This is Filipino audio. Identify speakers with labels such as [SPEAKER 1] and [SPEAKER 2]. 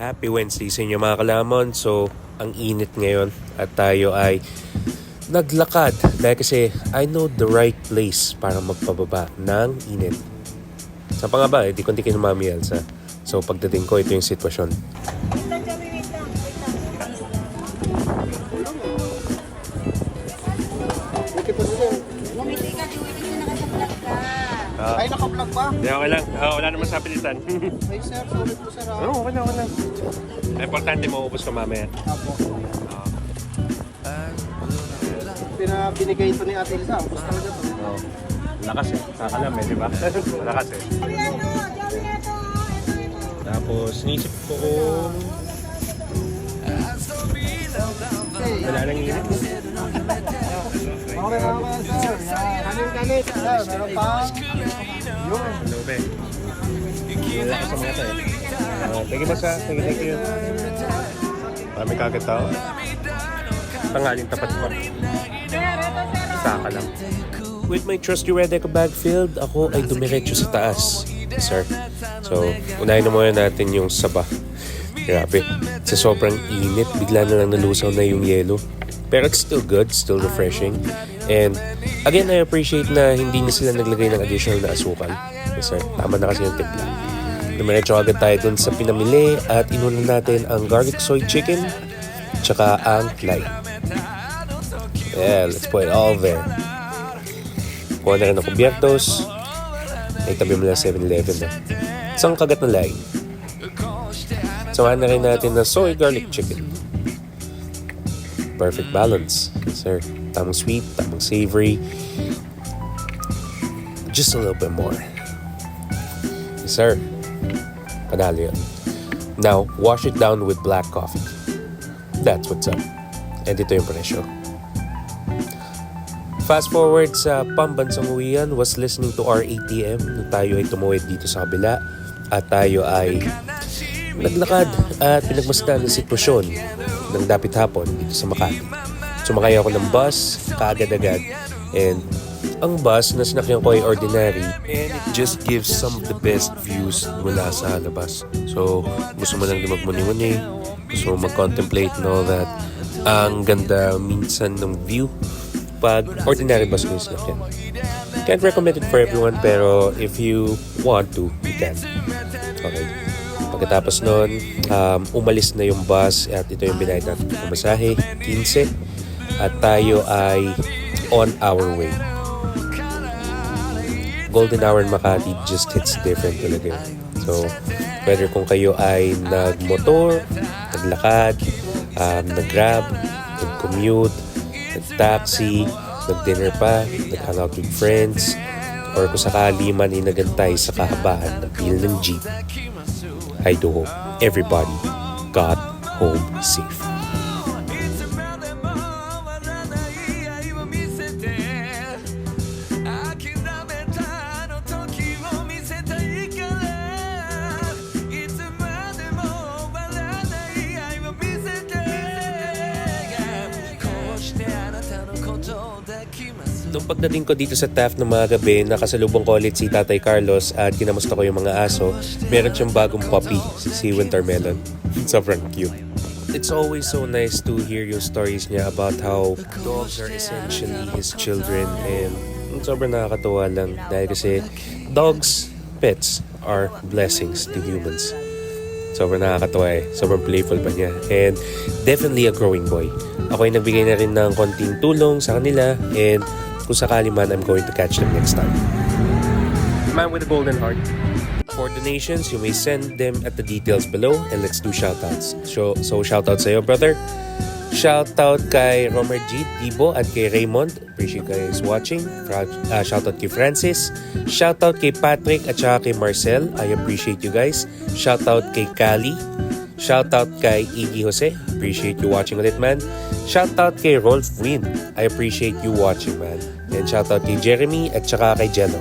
[SPEAKER 1] Happy Wednesday sa inyo mga kalamon. So, ang init ngayon at tayo ay naglakad dahil kasi I know the right place para magpababa ng init. Sa pa nga ba, eh, di kundi kayo Mami Elsa. So, pagdating ko, ito yung sitwasyon.
[SPEAKER 2] Ay, naka-vlog ba?
[SPEAKER 1] Hindi, okay lang. Ah, wala naman sa pilitan.
[SPEAKER 2] Ay, sir, sorry po, sir. ah.
[SPEAKER 1] Oo, okay lang, okay lang. Importante maubos ko mamaya.
[SPEAKER 2] Apo. Pina, binigay ito ni Ate Elsa. Gusto talaga to.
[SPEAKER 1] Oo. Lakas eh. Kakalam eh, di ba? Lakas eh. Tapos, nisip ko kung wala nang init.
[SPEAKER 2] Okay, sir. Kanin-kanin, sir. Meron pa. Yun.
[SPEAKER 1] Ba eh? Wala ka sa mga tayo. Uh, thank you, Basa. Thank you, thank you. Marami kagad tao. Tangaling tapat ko. Saka lang. With my trusty red eco bag filled, ako ay dumiretso sa taas. Sir. So, unahin na muna natin yung saba. Grabe. Sa sobrang init, bigla na lang nalusaw na yung yelo. Pero it's still good, still refreshing. And again, I appreciate na hindi na sila naglagay ng additional na asukal. Sir. Tama na kasi yung timpla. Dumiretso agad tayo dun sa pinamili at inunan natin ang garlic soy chicken tsaka ang clay. Yeah, let's put it all there. Kuha na rin ng kubyertos. May tabi mo lang 7-Eleven na. Isang kagat na laing. Samahan na rin natin na soy garlic chicken. Perfect balance. Sir, tamang sweet, tamang savory. Just a little bit more. Sir. Panalo yun. Now, wash it down with black coffee. That's what's up. And ito yung presyo. Fast forward sa pambansang uwian was listening to our ATM nung tayo ay tumuwid dito sa kabila at tayo ay naglakad at pinagmasdan ng sitwasyon ng dapit hapon dito sa Makati. Sumakay ako ng bus, kaagad-agad, and ang bus na sinakyan ko ay ordinary and it just gives some of the best views mula sa labas. So, gusto mo lang magmuni-muni, gusto mo mag-contemplate and all that. Ang ganda minsan ng view pag ordinary bus mo yung sinakyan. Can't recommend it for everyone pero if you want to, you can. Okay. Pagkatapos nun, um, umalis na yung bus at ito yung binayad natin ng pamasahe, 15. At tayo ay on our way. Golden Hour in Makati just hits different talaga. So, whether kung kayo ay nagmotor, naglakad, um, nag-grab, nag-commute, nag-taxi, nag-dinner pa, nag-hangout with friends, or kung sakali man inagantay sa kahabaan ng pila ng jeep, I do hope everybody got home safe. 'Nung pagdating ko dito sa Taft ng mga gabi, nakasalubong ko ulit si Tatay Carlos at kinamusta ko yung mga aso. Meron siyang bagong puppy, si Wintermelon. Sobrang cute. It's always so nice to hear yung stories niya about how dogs are essentially his children and sobrang nakakatuwa lang dahil kasi dogs, pets, are blessings to humans. Sobrang nakakatawa eh. Sobrang playful pa niya. And definitely a growing boy. Ako ay nagbigay na rin ng konting tulong sa kanila and kung sakali man, I'm going to catch them next time. Man with a golden heart. For donations, you may send them at the details below and let's do shoutouts. So, so shoutout sa'yo, brother. Shoutout kay Romer G. Dibo at kay Raymond. Appreciate you guys watching. Uh, shoutout kay Francis. Shoutout kay Patrick at saka kay Marcel. I appreciate you guys. Shoutout kay Kali. Shoutout kay Iggy Jose. Appreciate you watching ulit, man. Shoutout kay Rolf Win. I appreciate you watching, man. And shoutout kay Jeremy at saka kay Jello.